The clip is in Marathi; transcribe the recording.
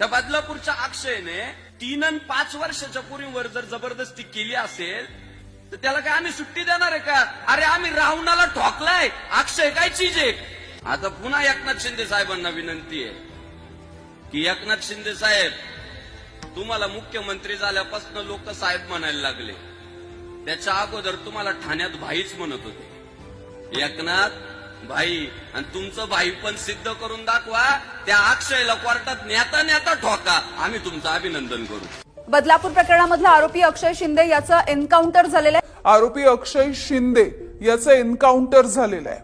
त्या बदलापूरच्या अक्षयने तीन आणि पाच वर्षाच्या पूर्वीवर जर जबरदस्ती केली असेल तर त्याला काय आम्ही सुट्टी देणार आहे का? अरे आम्ही रावणाला ठोकलाय. अक्षय काय चीज आहे? आता पुन्हा एकनाथ शिंदे साहेबांना विनंती आहे की एकनाथ शिंदे साहेब तुम्हाला मुख्यमंत्री झाल्यापासून लोक साहेब म्हणायला लागले. त्याच्या अगोदर तुम्हाला ठाण्यात भाईच म्हणत होते. एकनाथ भाई आणि तुमचं भाई पण सिद्ध करून दाखवा त्या अक्षयला कोर्टात नेता नेता ठोका. आम्ही तुमचं अभिनंदन करू. बदलापूर प्रकरणामधला आरोपी अक्षय शिंदे याचं एन्काउंटर झालेलं आहे. आरोपी अक्षय शिंदे याचं एन्काउंटर झालेलं आहे.